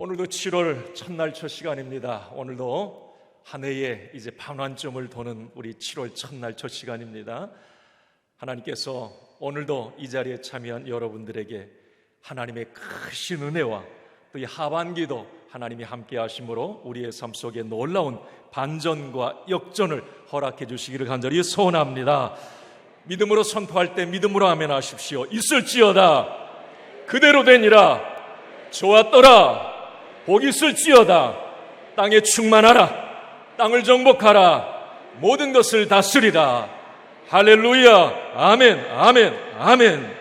오늘도 7월 첫날 첫 시간입니다. 오늘도 한 해의 이제 반환점을 도는 우리 7월 첫날 첫 시간입니다. 하나님께서 오늘도 이 자리에 참여한 여러분들에게 하나님의 크신 은혜와 또 이 하반기도 하나님이 함께 하심으로 우리의 삶 속에 놀라운 반전과 역전을 허락해 주시기를 간절히 소원합니다. 믿음으로 선포할 때 믿음으로 아멘 하십시오. 있을지어다. 그대로 되니라. 좋았더라. 복 있을지어다. 땅에 충만하라. 땅을 정복하라. 모든 것을 다스리라. 할렐루야. 아멘. 아멘. 아멘.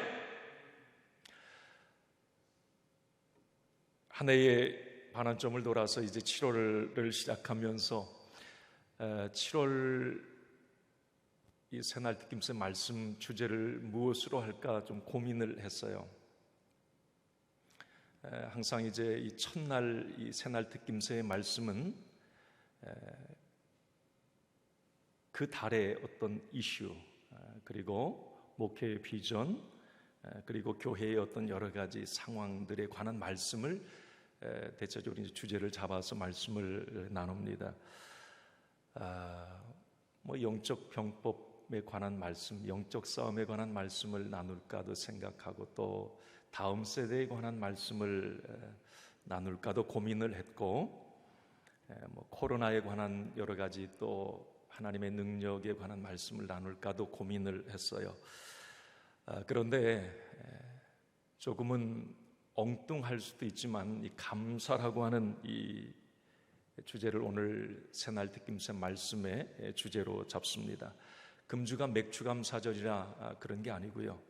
한 해의 반환점을 돌아서 이제 7월을 시작하면서 7월 이 새날 느낌새 말씀 주제를 무엇으로 할까 좀 고민을 했어요. 에, 항상 이제 이 첫날 이 새날 특김새의 말씀은 에, 그 달의 어떤 이슈 에, 그리고 목회의 비전 에, 그리고 교회의 어떤 여러 가지 상황들에 관한 말씀을 에, 대체적으로 주제를 잡아서 말씀을 나눕니다. 아, 뭐 영적 병법에 관한 말씀, 영적 싸움에 관한 말씀을 나눌까도 생각하고 또 다음 세대에 관한 말씀을 나눌까도 고민을 했고 뭐 코로나에 관한 여러 가지 또 하나님의 능력에 관한 말씀을 나눌까도 고민을 했어요. 아, 그런데 조금은 엉뚱할 수도 있지만 이 감사라고 하는 이 주제를 오늘 새날 느낌새 말씀의 주제로 잡습니다. 금주가 맥주감 사절이라 아, 그런 게 아니고요.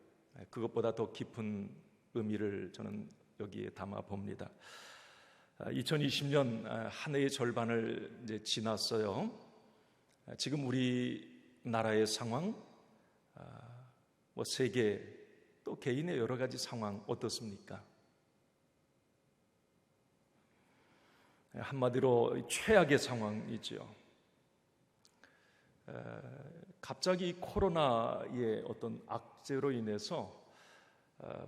그것보다 더 깊은 의미를 저는 여기에 담아 봅니다. 2020년 아, 한 해의 절반을 이제 지났어요. 아, 지금 우리 나라의 상황, 뭐 세계 또 개인의 여러 가지 상황 어떻습니까? 한마디로 최악의 상황이지요. 갑자기 코로나의 어떤 악재로 인해서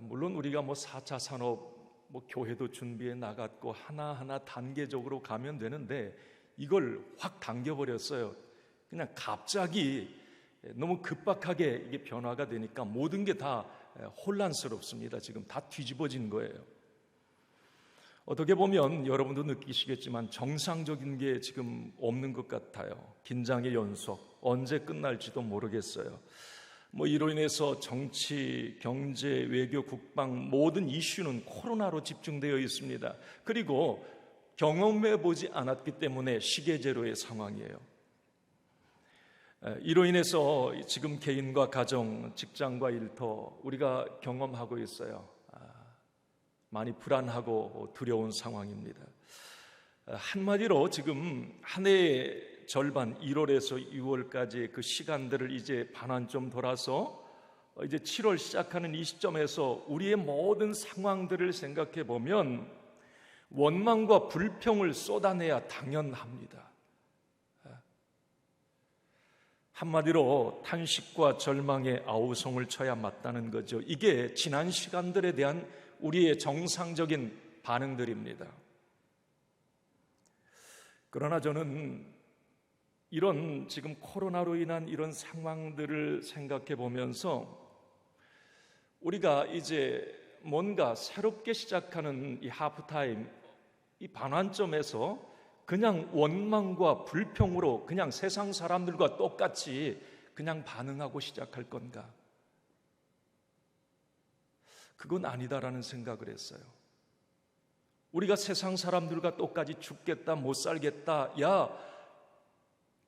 물론 우리가 뭐 4차 산업 뭐 교회도 준비해 나갔고 하나하나 단계적으로 가면 되는데 이걸 확 당겨 버렸어요. 그냥 갑자기 너무 급박하게 이게 변화가 되니까 모든 게 다 혼란스럽습니다. 지금 다 뒤집어진 거예요. 어떻게 보면 여러분도 느끼시겠지만 정상적인 게 지금 없는 것 같아요. 긴장의 연속, 언제 끝날지도 모르겠어요. 뭐 이로 인해서 정치, 경제, 외교, 국방 모든 이슈는 코로나로 집중되어 있습니다. 그리고 경험해 보지 않았기 때문에 시계제로의 상황이에요. 이로 인해서 지금 개인과 가정, 직장과 일터 우리가 경험하고 있어요. 많이 불안하고 두려운 상황입니다. 한마디로 지금 한 해의 절반 1월에서 6월까지 그 시간들을 이제 반환점 돌아서 이제 7월 시작하는 이 시점에서 우리의 모든 상황들을 생각해 보면 원망과 불평을 쏟아내야 당연합니다. 한마디로 탄식과 절망의 아우성을 쳐야 맞다는 거죠. 이게 지난 시간들에 대한 우리의 정상적인 반응들입니다. 그러나 저는 이런 지금 코로나로 인한 이런 상황들을 생각해 보면서 우리가 이제 뭔가 새롭게 시작하는 이 하프타임, 이 반환점에서 그냥 원망과 불평으로 그냥 세상 사람들과 똑같이 그냥 반응하고 시작할 건가? 그건 아니다라는 생각을 했어요. 우리가 세상 사람들과 똑같이 죽겠다, 못 살겠다, 야,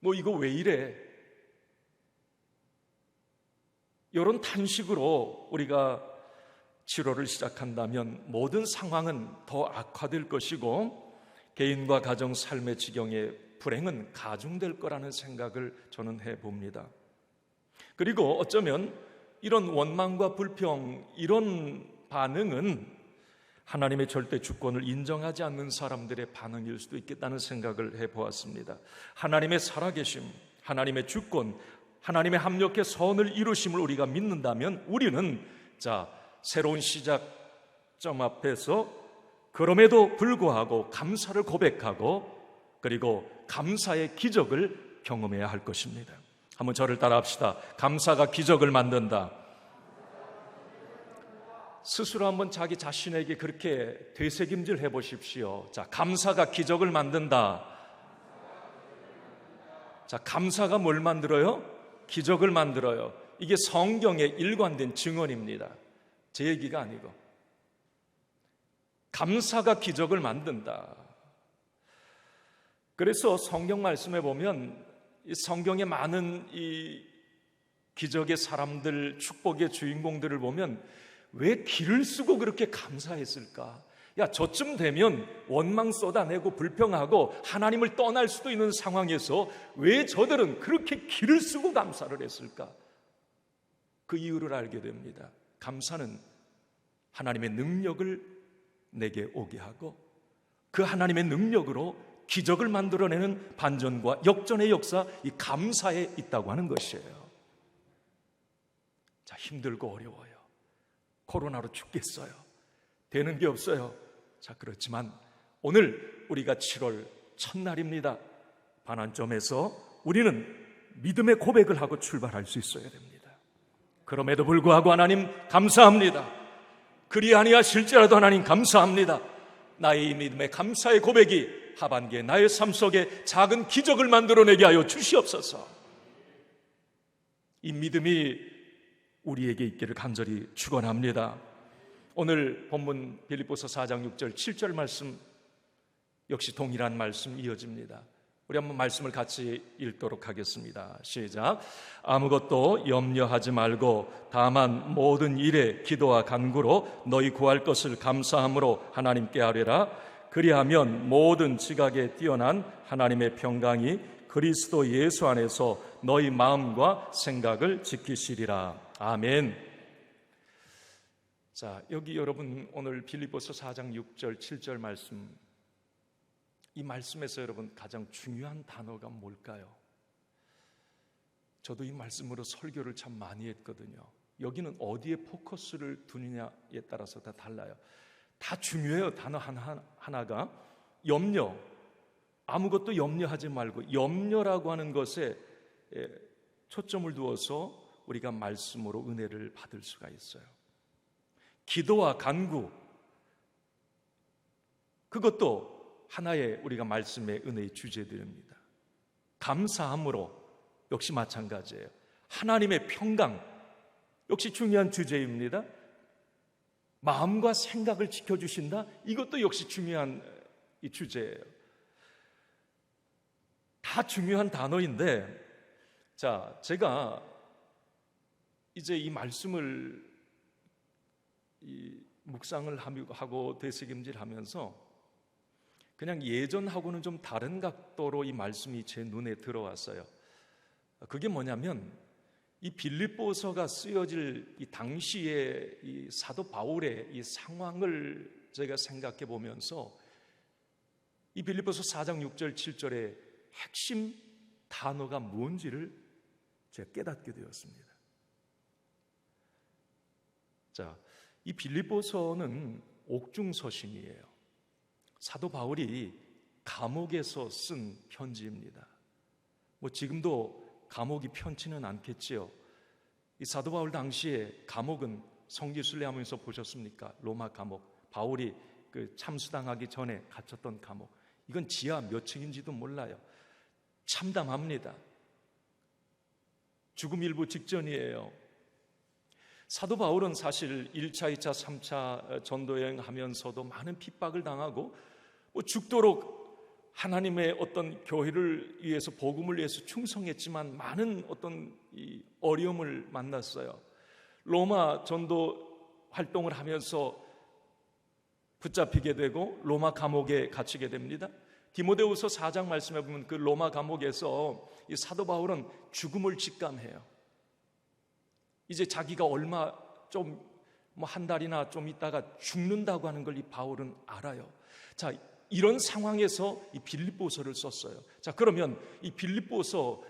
뭐 이거 왜 이래? 이런 탄식으로 우리가 치료를 시작한다면 모든 상황은 더 악화될 것이고 개인과 가정 삶의 지경에 불행은 가중될 거라는 생각을 저는 해 봅니다. 그리고 어쩌면 이런 원망과 불평, 이런 반응은 하나님의 절대 주권을 인정하지 않는 사람들의 반응일 수도 있겠다는 생각을 해 보았습니다. 하나님의 살아계심, 하나님의 주권, 하나님의 합력의 선을 이루심을 우리가 믿는다면 우리는 자, 새로운 시작점 앞에서 그럼에도 불구하고 감사를 고백하고 그리고 감사의 기적을 경험해야 할 것입니다. 한번 저를 따라 합시다. 감사가 기적을 만든다. 스스로 한번 자기 자신에게 그렇게 되새김질 해 보십시오. 자, 감사가 기적을 만든다. 자, 감사가 뭘 만들어요? 기적을 만들어요. 이게 성경의 일관된 증언입니다. 제 얘기가 아니고. 감사가 기적을 만든다. 그래서 성경 말씀에 보면 이 성경의 많은 이 기적의 사람들, 축복의 주인공들을 보면 왜 길을 쓰고 그렇게 감사했을까? 야, 저쯤 되면 원망 쏟아내고 불평하고 하나님을 떠날 수도 있는 상황에서 왜 저들은 그렇게 길을 쓰고 감사를 했을까? 그 이유를 알게 됩니다. 감사는 하나님의 능력을 내게 오게 하고 그 하나님의 능력으로 기적을 만들어내는 반전과 역전의 역사, 이 감사에 있다고 하는 것이에요. 자, 힘들고 어려워요. 코로나로 죽겠어요. 되는 게 없어요. 자, 그렇지만 오늘 우리가 7월 첫날입니다. 반환점에서 우리는 믿음의 고백을 하고 출발할 수 있어야 됩니다. 그럼에도 불구하고 하나님 감사합니다. 그리 아니하실지라도 하나님 감사합니다. 나의 이 믿음의 감사의 고백이 하반기에 나의 삶 속에 작은 기적을 만들어내게 하여 주시옵소서. 이 믿음이 우리에게 있기를 간절히 축원합니다. 오늘 본문 빌립보서 4장 6절 7절 말씀 역시 동일한 말씀 이어집니다. 우리 한번 말씀을 같이 읽도록 하겠습니다. 시작. 아무것도 염려하지 말고 다만 모든 일에 기도와 간구로 너희 구할 것을 감사함으로 하나님께 아뢰라. 그리하면 모든 지각에 뛰어난 하나님의 평강이 그리스도 예수 안에서 너희 마음과 생각을 지키시리라. 아멘. 자, 여기 여러분 오늘 빌립보서 4장 6절 7절 말씀 이 말씀에서 여러분 가장 중요한 단어가 뭘까요? 저도 이 말씀으로 설교를 참 많이 했거든요. 여기는 어디에 포커스를 두느냐에 따라서 다 달라요. 다 중요해요. 단어 하나, 하나가 염려. 아무것도 염려하지 말고 염려라고 하는 것에 초점을 두어서 우리가 말씀으로 은혜를 받을 수가 있어요. 기도와 간구. 그것도 하나의 우리가 말씀의 은혜의 주제들입니다. 감사함으로 역시 마찬가지예요. 하나님의 평강 역시 중요한 주제입니다. 마음과 생각을 지켜주신다? 이것도 역시 중요한 이 주제예요. 다 중요한 단어인데, 자, 제가 이제 이 말씀을 이 묵상을 하고 되새김질 하면서 그냥 예전하고는 좀 다른 각도로 이 말씀이 제 눈에 들어왔어요. 그게 뭐냐면 이 빌립보서가 쓰여질 이 당시의 이 사도 바울의 이 상황을 제가 생각해 보면서 이 빌립보서 4장 6절 7절의 핵심 단어가 뭔지를 제가 깨닫게 되었습니다. 자, 이 빌립보서는 옥중 서신이에요. 사도 바울이 감옥에서 쓴 편지입니다. 뭐 지금도 감옥이 편치는 않겠지요. 이 사도 바울 당시에 감옥은 성지순례 하면서 보셨습니까? 로마 감옥. 바울이 그 참수당하기 전에 갇혔던 감옥. 이건 지하 몇 층인지도 몰라요. 참담합니다. 죽음 일부 직전이에요. 사도 바울은 사실 1차, 2차, 3차 전도여행 하면서도 많은 핍박을 당하고 뭐 죽도록 하나님의 어떤 교회를 위해서 복음을 위해서 충성했지만 많은 어떤 어려움을 만났어요. 로마 전도 활동을 하면서 붙잡히게 되고 로마 감옥에 갇히게 됩니다. 디모데후서 4장 말씀해 보면 그 로마 감옥에서 이 사도 바울은 죽음을 직감해요. 이제 자기가 얼마 좀 뭐 한 달이나 좀 있다가 죽는다고 하는 걸 이 바울은 알아요. 자, 이런 상황에서 이 빌립보서를 썼어요. 자, 그러면 이 빌립보서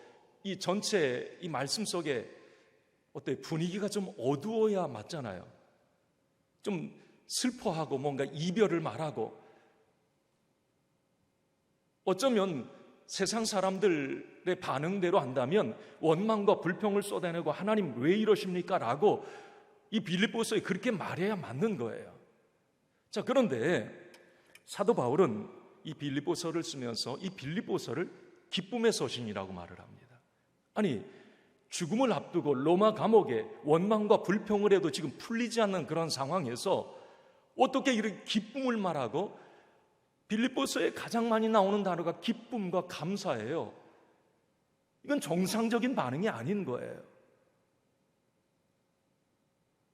이 전체 이 말씀 속에 어때 분위기가 좀 어두워야 맞잖아요. 좀 슬퍼하고 뭔가 이별을 말하고 어쩌면 세상 사람들의 반응대로 한다면 원망과 불평을 쏟아내고 하나님 왜 이러십니까? 라고 이 빌립보서에 그렇게 말해야 맞는 거예요. 자, 그런데 사도 바울은 이 빌립보서를 쓰면서 이 빌립보서를 기쁨의 서신이라고 말을 합니다. 아니, 죽음을 앞두고 로마 감옥에 원망과 불평을 해도 지금 풀리지 않는 그런 상황에서 어떻게 이렇게 기쁨을 말하고 빌립보서에 가장 많이 나오는 단어가 기쁨과 감사예요. 이건 정상적인 반응이 아닌 거예요.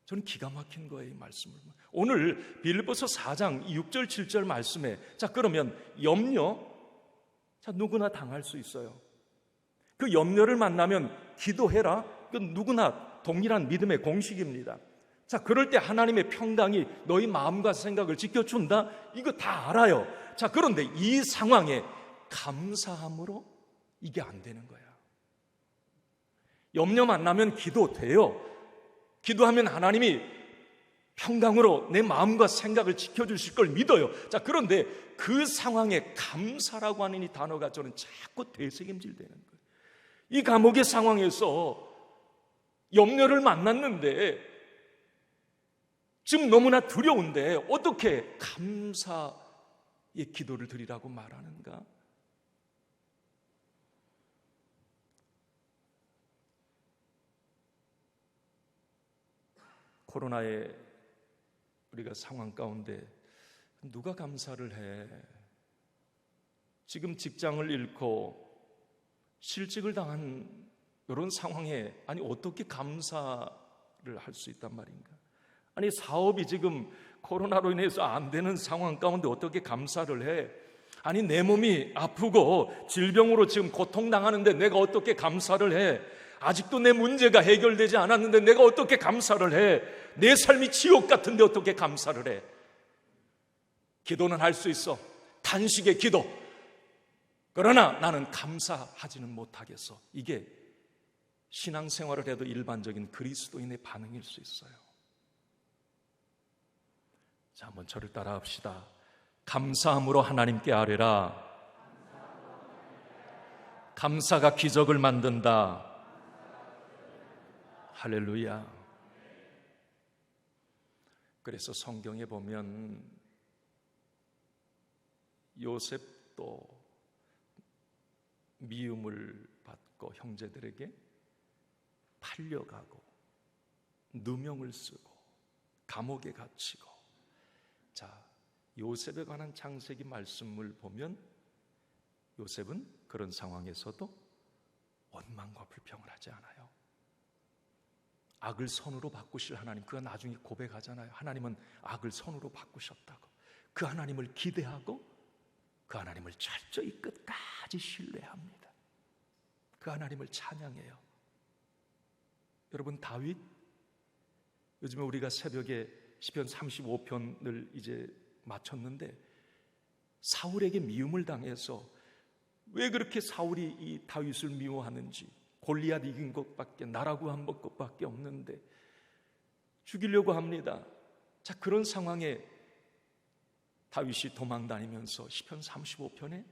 저는 기가 막힌 거예요, 이 말씀을. 오늘 빌립보서 4장 6절 7절 말씀에 자, 그러면 염려 자, 누구나 당할 수 있어요. 그 염려를 만나면 기도해라. 그 누구나 동일한 믿음의 공식입니다. 자, 그럴 때 하나님의 평강이 너희 마음과 생각을 지켜준다? 이거 다 알아요. 자, 그런데 이 상황에 감사함으로 이게 안 되는 거야. 염려 만 나면 기도 돼요. 기도하면 하나님이 평강으로 내 마음과 생각을 지켜주실 걸 믿어요. 자, 그런데 그 상황에 감사라고 하는 이 단어가 저는 자꾸 되새김질 되는 거예요. 이 감옥의 상황에서 염려를 만났는데 지금 너무나 두려운데 어떻게 감사 의 기도를 드리라고 말하는가? 코로나의 우리가 상황 가운데 누가 감사를 해? 지금 직장을 잃고 실직을 당한 이런 상황에 아니 어떻게 감사를 할 수 있단 말인가? 아니 사업이 지금 코로나로 인해서 안 되는 상황 가운데 어떻게 감사를 해? 아니 내 몸이 아프고 질병으로 지금 고통당하는데 내가 어떻게 감사를 해? 아직도 내 문제가 해결되지 않았는데 내가 어떻게 감사를 해? 내 삶이 지옥 같은데 어떻게 감사를 해? 기도는 할 수 있어. 단식의 기도. 그러나 나는 감사하지는 못하겠어. 이게 신앙생활을 해도 일반적인 그리스도인의 반응일 수 있어요. 자, 한번 저를 따라 합시다. 감사함으로 하나님께 아뢰라. 감사가 기적을 만든다. 할렐루야. 그래서 성경에 보면 요셉도 미움을 받고 형제들에게 팔려가고 누명을 쓰고 감옥에 갇히고 자 요셉에 관한 창세기 말씀을 보면 요셉은 그런 상황에서도 원망과 불평을 하지 않아요. 악을 선으로 바꾸실 하나님, 그가 나중에 고백하잖아요. 하나님은 악을 선으로 바꾸셨다고. 그 하나님을 기대하고 그 하나님을 철저히 끝까지 신뢰합니다. 그 하나님을 찬양해요. 여러분 다윗 요즘에 우리가 새벽에 시편 35편을 이제 마쳤는데 사울에게 미움을 당해서 왜 그렇게 사울이 이 다윗을 미워하는지 골리앗 이긴 것밖에 나라고 한 것밖에 없는데 죽이려고 합니다. 자 그런 상황에 다윗이 도망 다니면서 시편 35편에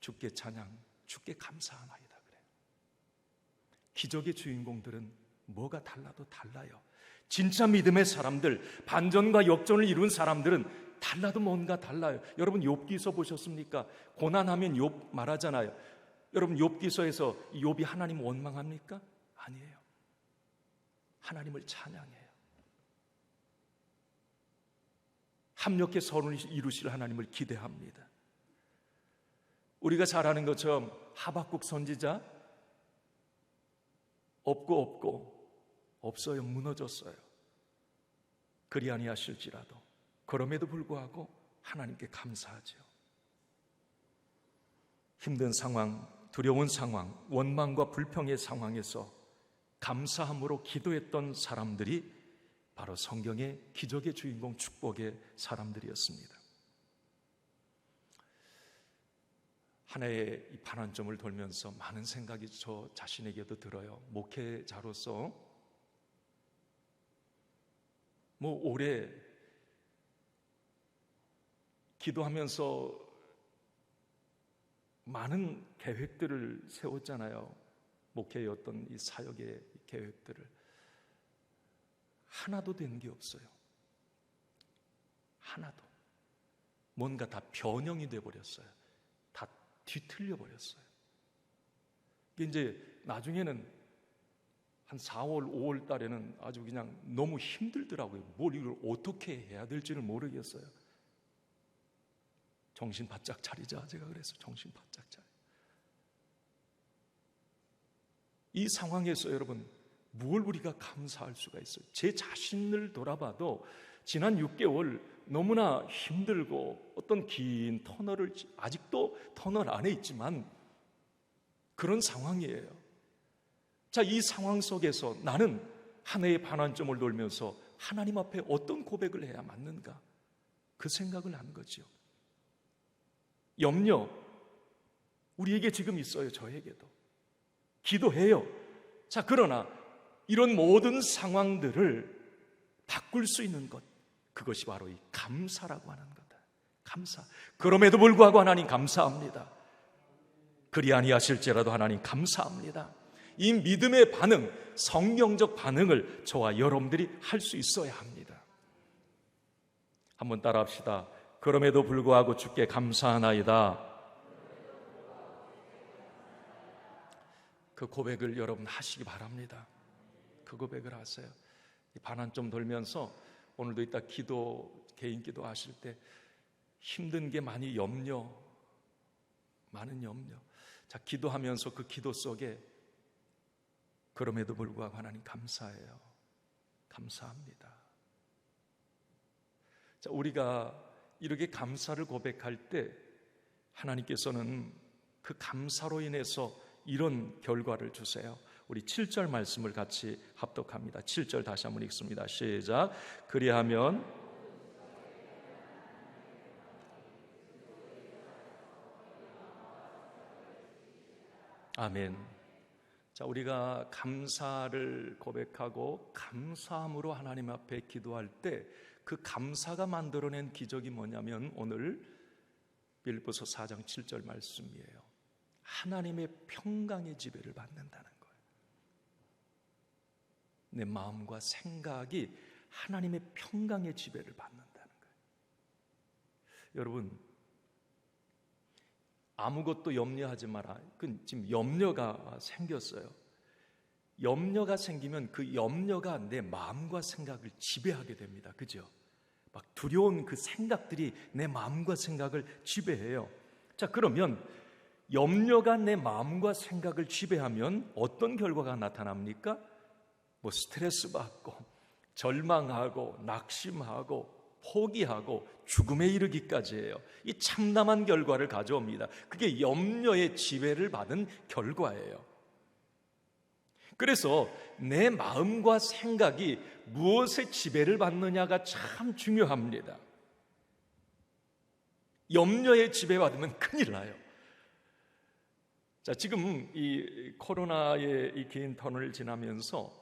주께 찬양, 주께 감사하나이다 그래요. 기적의 주인공들은 뭐가 달라도 달라요. 진짜 믿음의 사람들, 반전과 역전을 이룬 사람들은 달라도 뭔가 달라요. 여러분 욥기서 보셨습니까? 고난하면 욥 말하잖아요. 여러분 욥기서에서 욥이 하나님 원망합니까? 아니에요. 하나님을 찬양해요. 합력해 서론을 이루실 하나님을 기대합니다. 우리가 잘 아는 것처럼 하박국 선지자 없고 없고 없어요. 무너졌어요. 그리 아니하실지라도 그럼에도 불구하고 하나님께 감사하죠. 힘든 상황, 두려운 상황, 원망과 불평의 상황에서 감사함으로 기도했던 사람들이 바로 성경의 기적의 주인공 축복의 사람들이었습니다. 한 해의 이 반환점을 돌면서 많은 생각이 저 자신에게도 들어요. 목회자로서 뭐 올해 기도하면서 많은 계획들을 세웠잖아요. 목회의 어떤 이 사역의 계획들을 하나도 된 게 없어요. 하나도 뭔가 다 변형이 돼 버렸어요. 다 뒤틀려 버렸어요. 이제 나중에는 한 4월, 5월 달에는 아주 그냥 너무 힘들더라고요. 뭘 이걸 어떻게 해야 될지를 모르겠어요. 정신 바짝 차리자. 제가 그래서 정신 바짝 차리. 이 상황에서 여러분 무엇 우리가 감사할 수가 있어요? 제 자신을 돌아봐도 지난 6개월 너무나 힘들고 어떤 긴 터널을 아직도 터널 안에 있지만 그런 상황이에요. 자, 이 상황 속에서 나는 한 해의 반환점을 돌면서 하나님 앞에 어떤 고백을 해야 맞는가? 그 생각을 한 거죠. 염려, 우리에게 지금 있어요, 저에게도. 기도해요. 자, 그러나 이런 모든 상황들을 바꿀 수 있는 것, 그것이 바로 이 감사라고 하는 거다. 감사. 그럼에도 불구하고 하나님 감사합니다. 그리 아니하실지라도 하나님 감사합니다. 이 믿음의 반응, 성경적 반응을 저와 여러분들이 할 수 있어야 합니다. 한번 따라 합시다. 그럼에도 불구하고 주께 감사하나이다. 그 고백을 여러분 하시기 바랍니다. 그 고백을 하세요. 반환 좀 돌면서 오늘도 이따 기도 개인 기도 하실 때 힘든 게 많이 염려 많은 염려. 자, 기도하면서 그 기도 속에 그럼에도 불구하고 하나님 감사해요. 감사합니다. 자, 우리가 이렇게 감사를 고백할 때 하나님께서는 그 감사로 인해서 이런 결과를 주세요. 우리 7절 말씀을 같이 합독합니다. 7절 다시 한번 읽습니다. 시작. 그리하면 아멘. 자, 우리가 감사를 고백하고 감사함으로 하나님 앞에 기도할 때 그 감사가 만들어낸 기적이 뭐냐면 오늘 빌보서 4장 7절 말씀이에요. 하나님의 평강의 지배를 받는다는 거예요. 내 마음과 생각이 하나님의 평강의 지배를 받는다는 거예요. 여러분, 아무것도 염려하지 마라. 그 지금 염려가 생겼어요. 염려가 생기면 그 염려가 내 마음과 생각을 지배하게 됩니다. 그죠? 막 두려운 그 생각들이 내 마음과 생각을 지배해요. 자, 그러면 염려가 내 마음과 생각을 지배하면 어떤 결과가 나타납니까? 뭐 스트레스 받고 절망하고 낙심하고 포기하고 죽음에 이르기까지 해요. 이 참담한 결과를 가져옵니다. 그게 염려의 지배를 받은 결과예요. 그래서 내 마음과 생각이 무엇의 지배를 받느냐가 참 중요합니다. 염려의 지배받으면 큰일 나요. 자, 지금 이 코로나의 이 긴 터널을 지나면서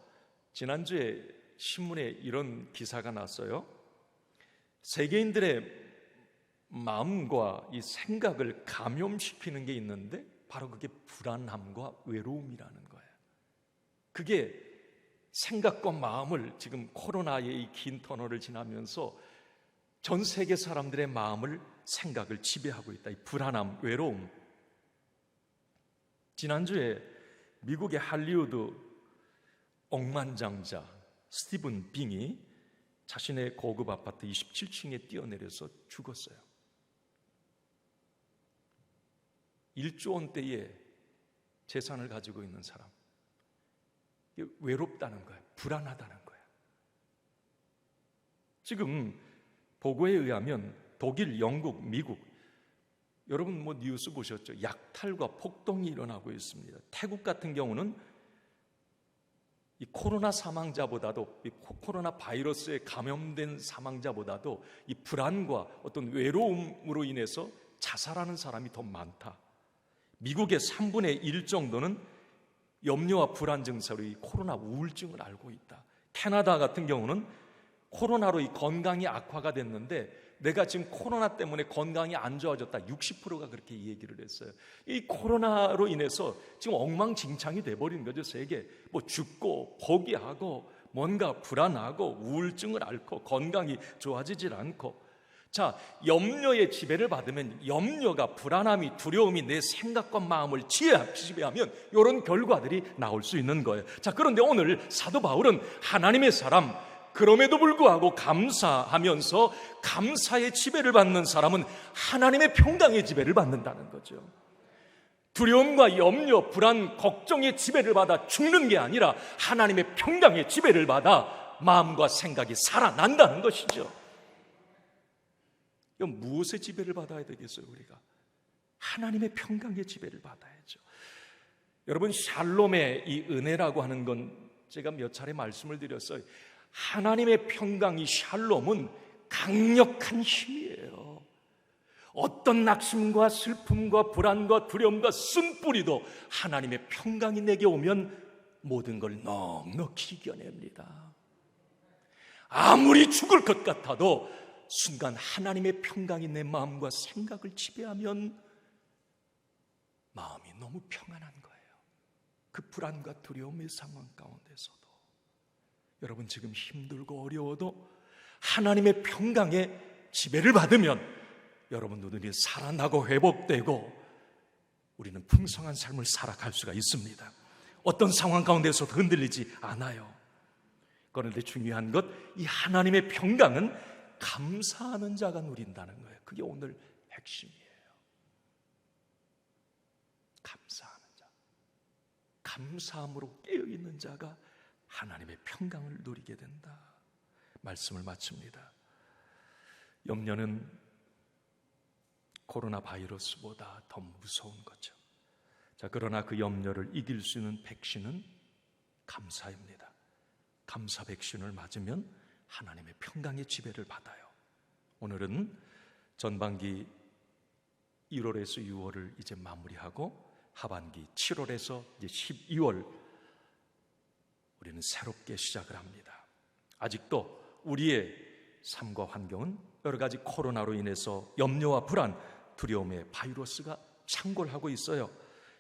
지난주에 신문에 이런 기사가 났어요. 세계인들의 마음과 이 생각을 감염시키는 게 있는데 바로 그게 불안함과 외로움이라는 거예요. 그게 생각과 마음을 지금 코로나의 이 긴 터널을 지나면서 전 세계 사람들의 마음을 생각을 지배하고 있다. 이 불안함, 외로움. 지난주에 미국의 할리우드 억만장자 스티븐 빙이 자신의 고급 아파트 27층에 뛰어내려서 죽었어요. 1조 원대의 재산을 가지고 있는 사람. 외롭다는 거예요. 불안하다는 거예요. 지금 보고에 의하면 독일, 영국, 미국 여러분 뭐 뉴스 보셨죠? 약탈과 폭동이 일어나고 있습니다. 태국 같은 경우는 이 코로나 사망자보다도 이 코로나 바이러스에 감염된 사망자보다도 이 불안과 어떤 외로움으로 인해서 자살하는 사람이 더 많다. 미국의 3분의 1 정도는 염려와 불안 증세로 이 코로나 우울증을 앓고 있다. 캐나다 같은 경우는 코로나로 이 건강이 악화가 됐는데 내가 지금 코로나 때문에 건강이 안 좋아졌다. 60%가 그렇게 이 얘기를 했어요. 이 코로나로 인해서 지금 엉망진창이 돼버린 거죠, 세계. 뭐 죽고, 포기하고, 뭔가 불안하고, 우울증을 앓고, 건강이 좋아지질 않고. 자, 염려의 지배를 받으면 염려가 불안함이 두려움이 내 생각과 마음을 지배- 지배하면 이런 결과들이 나올 수 있는 거예요. 자, 그런데 오늘 사도 바울은 하나님의 사람 그럼에도 불구하고 감사하면서 감사의 지배를 받는 사람은 하나님의 평강의 지배를 받는다는 거죠. 두려움과 염려, 불안, 걱정의 지배를 받아 죽는 게 아니라 하나님의 평강의 지배를 받아 마음과 생각이 살아난다는 것이죠. 이건 무엇의 지배를 받아야 되겠어요, 우리가? 하나님의 평강의 지배를 받아야죠. 여러분, 샬롬의 이 은혜라고 하는 건 제가 몇 차례 말씀을 드렸어요. 하나님의 평강이 샬롬은 강력한 힘이에요. 어떤 낙심과 슬픔과 불안과 두려움과 쓴뿌리도 하나님의 평강이 내게 오면 모든 걸 넉넉히 이겨냅니다. 아무리 죽을 것 같아도 순간 하나님의 평강이 내 마음과 생각을 지배하면 마음이 너무 평안한 거예요. 그 불안과 두려움의 상황 가운데서도 여러분 지금 힘들고 어려워도 하나님의 평강의 지배를 받으면 여러분 눈이 살아나고 회복되고 우리는 풍성한 삶을 살아갈 수가 있습니다. 어떤 상황 가운데서도 흔들리지 않아요. 그런데 중요한 것, 이 하나님의 평강은 감사하는 자가 누린다는 거예요. 그게 오늘 핵심이에요. 감사하는 자. 감사함으로 깨어있는 자가 하나님의 평강을 누리게 된다. 말씀을 마칩니다. 염려는 코로나 바이러스보다 더 무서운 거죠. 자, 그러나 그 염려를 이길 수 있는 백신은 감사입니다. 감사 백신을 맞으면 하나님의 평강의 지배를 받아요. 오늘은 전반기 1월에서 6월을 이제 마무리하고 하반기 7월에서 이제 12월 우리는 새롭게 시작을 합니다. 아직도 우리의 삶과 환경은 여러 가지 코로나로 인해서 염려와 불안, 두려움의 바이러스가 창궐하고 있어요.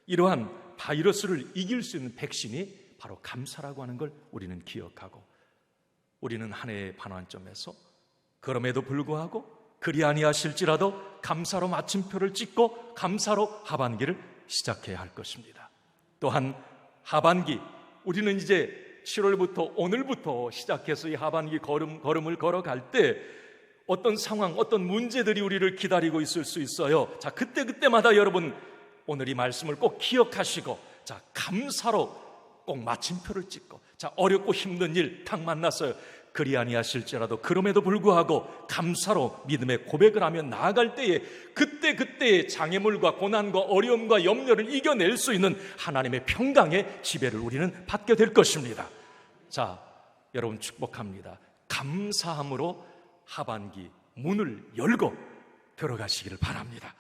이러한 바이러스를 이길 수 있는 백신이 바로 감사라고 하는 걸 우리는 기억하고 우리는 한 해의 반환점에서 그럼에도 불구하고 그리 아니하실지라도 감사로 마침표를 찍고 감사로 하반기를 시작해야 할 것입니다. 또한 하반기 우리는 이제 7월부터 오늘부터 시작해서 이 하반기 걸음 걸음을 걸어갈 때 어떤 상황, 어떤 문제들이 우리를 기다리고 있을 수 있어요. 자, 그때 그때마다 여러분 오늘 이 말씀을 꼭 기억하시고 자, 감사로 꼭 마침표를 찍고 자, 어렵고 힘든 일 딱 만났어요. 그리 아니하실지라도 그럼에도 불구하고 감사로 믿음의 고백을 하며 나아갈 때에 그때 그때의 장애물과 고난과 어려움과 염려를 이겨낼 수 있는 하나님의 평강의 지배를 우리는 받게 될 것입니다. 자, 여러분 축복합니다. 감사함으로 하반기 문을 열고 들어가시기를 바랍니다.